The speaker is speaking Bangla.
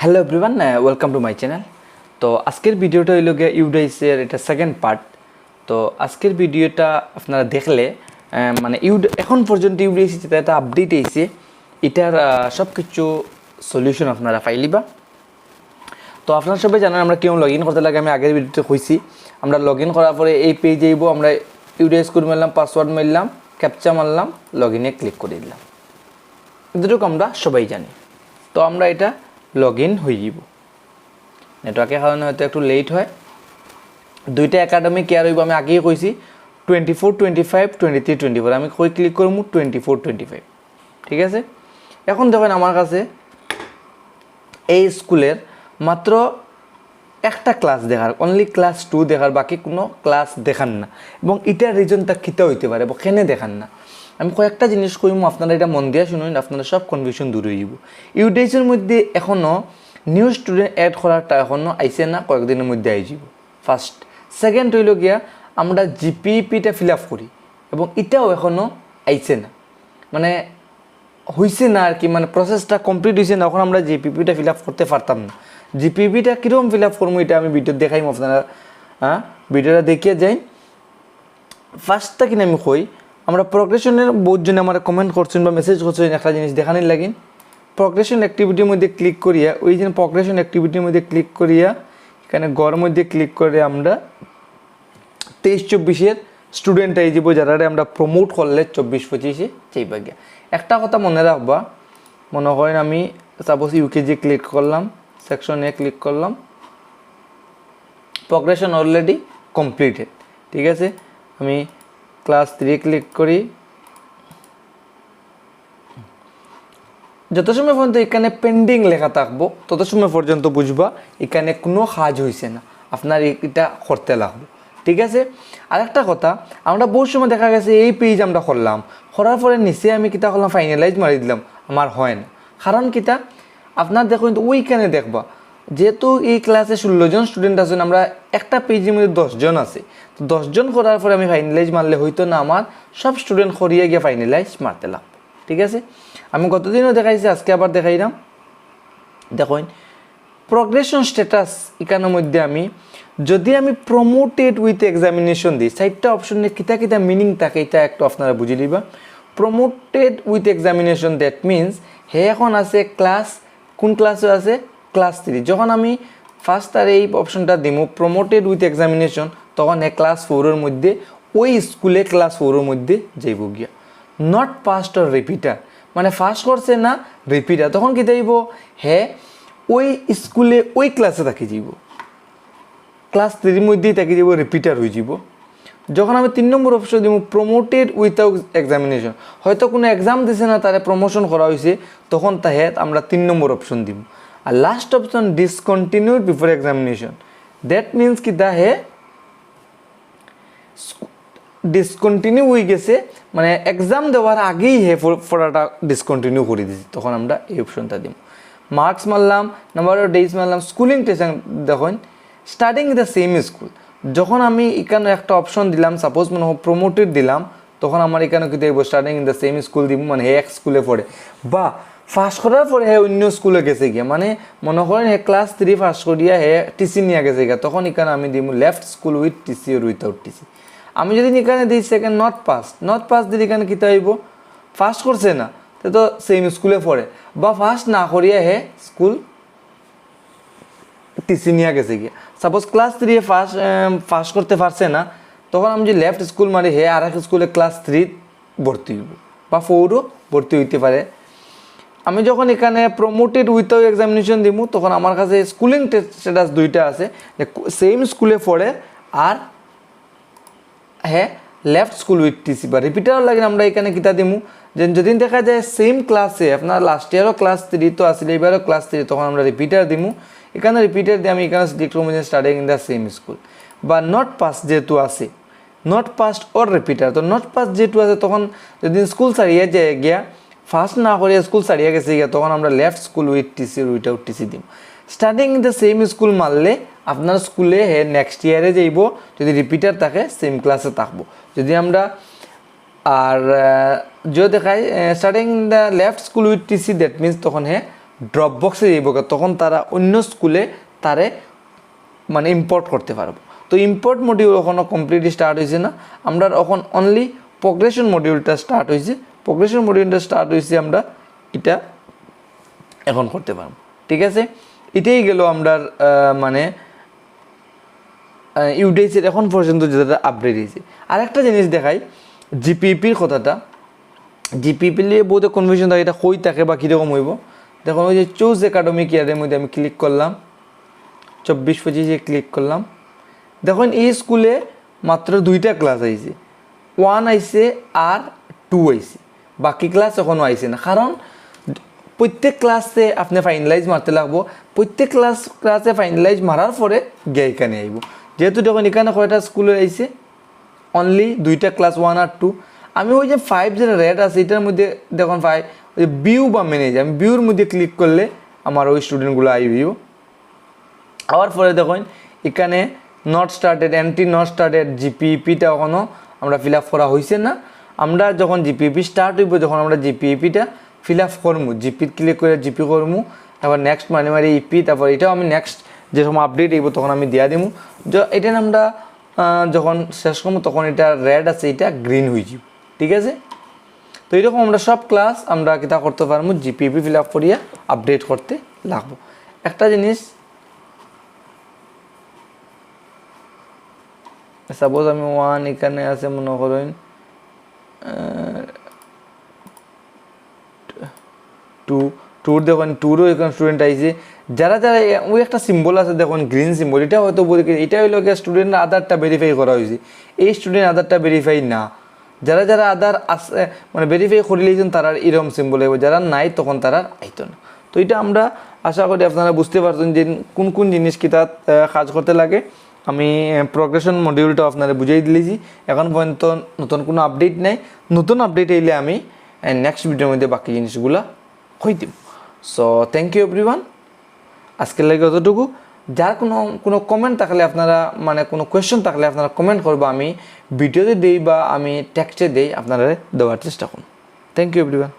Hello everyone welcome to my channel তো আজকের ভিডিওটা হইল ইউডাইসের এটা সেকেন্ড পার্ট তো আজকের ভিডিওটা আপনারা দেখলে মানে ইউড, এখন পর্যন্ত ইউডাইসি যেটা একটা আপডেট এসে এটার সব কিছু সলিউশন আপনারা পাইলিবা তো আপনারা সবাই জানেন আমরা কেউ লগ ইন করতে লাগে, আমি আগের ভিডিওতে কইছি, আমরা লগ ইন করার পরে এই পেজে আইব, আমরা ইউডিএস করে মারলাম পাসওয়ার্ড মারলাম ক্যাপচা মারলাম লগ ইনে ক্লিক করে দিলাম। এতটুকু আমরা সবাই জানি। তো আমরা এটা লগ ইন হয়ে যাব নেটওয়ার্কের কারণে হয়তো একটু লেট হয়। দুইটা একাডেমি কেয়ার হইব আমি আগেই কইছি twenty four twenty five twenty three twenty four আমি কই ক্লিক করব টোয়েন্টি ফোর টোয়েন্টি ফাইভ ঠিক আছে? এখন দেখেন আমার কাছে এই স্কুলের মাত্র একটা ক্লাস দেখার অনলি ক্লাস টু দেখার বাকি কোনো ক্লাস দেখান না। এবং এটার রিজনটা কিতা হইতে পারে, বা কেনে দেখান না। আমি কয়েকটা জিনিস কইমু আপনারা এটা মন দিয়ে শুনুন আপনারা সব কনফিউশন দূর হয়ে যাব। ইউডেজের মধ্যে এখনও নিউ স্টুডেন্ট অ্যাড করারটা এখনও আইসে না, কয়েকদিনের মধ্যে আই যাব। ফার্স্ট সেকেন্ড হইল গিয়া, আমরা জিপিপিটা ফিল আপ করি এবং এটাও এখনও আইসে না। মানে হইছে না আর কি মানে প্রসেসটা কমপ্লিট হয়েছে না, এখন আমরা জিপিপিটা ফিল আপ করতে পারতাম না। জিপিপিটা কীরকম ফিল আপ করব এটা আমি ভিডিও দেখাইম আপনারা হ্যাঁ? ভিডিওটা দেখিয়ে যাই। ফার্স্টটা কিনা আমি কই আমরা প্রগ্রেশনের বহুত জনে আমার কমেন্ট করছেন বা মেসেজ করছেন, একটা জিনিস দেখানির লাগিন প্রগ্রেশন অ্যাক্টিভিটির মধ্যে ক্লিক করিয়া, ওই যে প্রগ্রেশন অ্যাক্টিভিটির মধ্যে ক্লিক করিয়া, এখানে গড় মধ্যে ক্লিক করে আমরা তেইশ চব্বিশের স্টুডেন্ট এই যাব যারা আমরা প্রমোট করলে চব্বিশ পঁচিশে চাইবা গিয়া একটা কথা মনে রাখবা, মনে করেন আমি সাপোজ ইউকেজি ক্লিক করলাম সেকশন এ ক্লিক করলাম প্রগ্রেশন অলরেডি কমপ্লিটেড ঠিক আছে? আমি ক্লাস থ্রি ক্লিক করি। যত সময় পর্যন্ত এখানে পেন্ডিং লেখা থাকব, তত সময় পর্যন্ত বুঝবা এখানে কোনো কাজ হয়েছে না। আপনার এটা করতে লাগবে। ঠিক আছে? আরেকটা কথা, আমরা বহু সময় দেখা গেছে এই পেজ আমরা করলাম। করার পরে নিচে আমি কিতা করলাম ফাইনালাইজ মারি দিলাম। আমার হয় না। কারণ কিতা? আপনার দেখুন, ওইখানে দেখবা যেহেতু এই ক্লাসে ষোলো জন স্টুডেন্ট আছেন, আমরা একটা পেজের মধ্যে দশজন আছে। তো দশজন করার পরে আমি ফাইনালাইজ মারলে হয়তো না আমার সব স্টুডেন্ট করিয়ে গিয়ে ফাইনালাইজ মারতে ঠিক আছে? আমি গতদিনও দেখাইছি, আজকে আবার দেখাইলাম। দেখুন প্রগ্রেশন স্ট্যাটাস এখানের মধ্যে আমি, যদি আমি প্রমোটেড উইথ এক্সামিনেশন দিই, চারটা অপশনে কিতা কিতা মিনিং থাকে, এটা একটু আপনারা বুঝে লিবা promoted with examination that means হে এখন আছে ক্লাস কোন ক্লাসে আছে? ক্লাস থ্রি যখন আমি ফার্স্ট আর এই অপশনটা দিমু প্রমোটেড উইথ এক্সামিনেশন তখন হে ক্লাস ফোরের মধ্যে, ওই স্কুলে ক্লাস ফোরের মধ্যে যাইব গিয়া। নট পাস্ট অর রিপিটার মানে ফার্স্ট করছে না রিপিটার তখন কি যাইব? হে, ওই স্কুলে ওই ক্লাসে থাকি যাইব। ক্লাস থ্রির মধ্যেই থাকি যাব রিপিটার হয়ে যাব যখন আমি তিন নম্বর অপশন দিব প্রমোটেড উইথাউট এক্সামিনেশন হয়তো কোনো এক্সাম দিছে না, তারে প্রমোশন করা হয়েছে তখন তাহে আমরা তিন নম্বর অপশন দিব আর last option discontinued before examination that means কি দা হে ডিসকন্টিনিউ হয়ে গেছে মানে এক্সাম দেওয়ার আগেই হে পড়াটা ডিসকন্টিনিউ করে দিয়েছি। তখন আমরা এই অপশনটা দিব মার্কস মারলাম নাম্বার অফ ডেজ মারলাম স্কুলিং টেস্ট দেখুন স্টার্টিং দ্য সেম স্কুল যখন আমি এখানে একটা অপশন দিলাম সাপোজ মনে হয় প্রমোটেড দিলাম, তখন আমার এখানে কি দেখব starting in the same school দিব মানে হে এক স্কুলে পড়ে। বা ফার্স্ট করার পরে হে অন্য স্কুলে গেছে গিয়া। মানে মনে করেন হে ক্লাস থ্রি ফার্স্ট করিয়া হে টিসি নিয়ে গেছে গিয়া। তখন এখানে আমি দিব লেফট স্কুল উইথ টিসি আর উইথাউট টিসি আমি যদি এখানে দিই second not pass not pass দিলে এখানে কী হইব? ফার্স্ট করছে না। তো তো সেম স্কুলে পড়ে বা ফার্স্ট না করিয়া হে স্কুল টিসি নিয়ে গেছে গিয়া। Suppose class three first first করতে পারছে না, তখন আমি যে লেফট স্কুল মারি হে আর এক স্কুলে ক্লাস থ্রি ভর্তি হইব। বা ফোরও ভর্তি হইতে পারে। আমি যখন এখানে প্রমোটেড উইথাউট এক্সামিনেশন দিব তখন আমার কাছে স্কুলিং স্ট্যাটাস দুইটা আছে। যে সেম স্কুলে পড়ে আর হ্যাঁ লেফট স্কুল উইথ টিসি বা রিপিটার লাগে আমরা এখানে কিতা দিমু? যে যদি দেখা যায় সেম ক্লাসে আপনার লাস্ট ইয়ারও ক্লাস থ্রি তো আসলে এবারও ক্লাস থ্রি তখন আমরা রিপিটার দিমু। এখানে রিপিটার দিয়ে আমি এখানে সিলেক্ট করব যে starting in the same school বা নট পাস যেহেতু আছে নট পাস্ট ওর রিপিটার তো নট পাস যেহেতু আছে, তখন যদি স্কুল ছাড়িয়ে যায় গিয়া ফার্স্ট না করে স্কুল ছাড়িয়ে গেছে গিয়া, তখন আমরা left school with TC without TC দিম। স্টার্টিং দ্য সেম স্কুল মারলে আপনার স্কুলে হে নেক্সট ইয়ারে যাইব, যদি রিপিটার থাকে সেম ক্লাসে থাকব। যদি আমরা, আর যদি দেখাই starting the left school with TC that means তখন হে ড্রপ বক্সে যাইব তখন তারা অন্য স্কুলে তারে মানে ইম্পোর্ট করতে পারব। তো ইম্পোর্ট মডিউল এখনও কমপ্লিটলি স্টার্ট হয়েছে না, আমরা এখন অনলি প্রোগ্রেশন মডিউলটা স্টার্ট হয়েছে প্রোগ্রেশন মডিউলটা স্টার্ট হয়েছে আমরা, এটা এখন করতে পারব। ঠিক আছে? এটাই গেল আমরা মানে ইউডিএসের এখন পর্যন্ত যেটা আপডেট হয়েছে। আর একটা জিনিস দেখাই জিপিপির কথাটা। জিপিপি নিয়ে বহুত কনফিউশন থাকে, এটা কই থাকে বা কীরকম হইব। দেখুন, ওই যে চুজ একাডেমিক ইয়ারের মধ্যে আমি ক্লিক করলাম, চব্বিশ পঁচিশে ক্লিক করলাম। দেখুন, এই স্কুলে মাত্র দুইটা ক্লাস আইছে। ওয়ান আইছে আর টু আইছে। বাকি ক্লাস এখনও আইছে না। কারণ প্রত্যেক ক্লাসে আপনি ফাইনালাইজ মারতে লাগবো। প্রত্যেক ক্লাস ক্লাসে ফাইনালাইজ মারার পরে গে এখানে আইব যেহেতু দেখুন এখানে কয়টা স্কুলে আইছে অনলি দুইটা ক্লাস ওয়ান আর টু আমি ওই যে ফাইভ যেটা রেড আছে এটার মধ্যে দেখুন ফাইভ ওই যে বিউ বা ম্যানেজ আমি বিউর মধ্যে ক্লিক করলে আমার ওই স্টুডেন্টগুলো আইবিও আবার পরে দেখুন এখানে not started entry not started জিপিপিটা এখনও আমরা ফিল আপ করা হয়েছে না। আমরা যখন জিপিপি স্টার্ট হইব, যখন আমরা জিপিপিটা ফিল আপ করব জিপি ক্লিক করে জিপি করব তারপর নেক্সট মানে মানে ইপি তারপর এটাও আমি নেক্সট যে সময় আপডেট হইব তখন আমি দিয়া দিব এটা আমরা যখন শেষ করব তখন এটা রেড আছে, এটা গ্রিন হয়ে যাব, ঠিক আছে? তো এরকম আমরা সব ক্লাস আমরা কিতা করতে পারব জিপিপি ফিল আপ করিয়া আপডেট করতে লাগবো। একটা জিনিস সাপোজ আমি ওয়ান এখানে আছে, মনে করেন টু টুর দেখুন টুরও এখানে স্টুডেন্ট আইছে। যারা যারা ওই একটা সিম্বল আছে দেখুন গ্রিন সিম্বল এটা হয়তো এটা হইল গিয়ে স্টুডেন্ট আধারটা ভেরিফাই করা হয়েছে এই স্টুডেন্ট আধারটা ভেরিফাই না। যারা যারা আধার আছে মানে ভেরিফাই করে লিয়েছেন তারা এরকম সিম্বল হইব যারা নাই তখন তারা আইতো না। তো এটা আমরা আশা করি আপনারা বুঝতে পারছেন যে কোন কোন জিনিস কি আহ, কাজ করতে লাগে। আমি প্রগ্রেশন মডিউলটা আপনারা বুঝিয়ে দিলেছি। এখন পর্যন্ত নতুন কোনো আপডেট নেই। নতুন আপডেট এলে আমি নেক্সট ভিডিওর মধ্যে বাকি জিনিসগুলো হই দিব। সো থ্যাংক ইউ এভরিওয়ান আজকের লাগে অতটুকু যার কোনো কোনো কমেন্ট থাকলে আপনারা মানে কোনো কোয়েশ্চন থাকলে আপনারা কমেন্ট করব। আমি ভিডিওতে দিই বা আমি টেক্সটে দিই, আপনারা দেওয়ার চেষ্টা করুন। Thank you everyone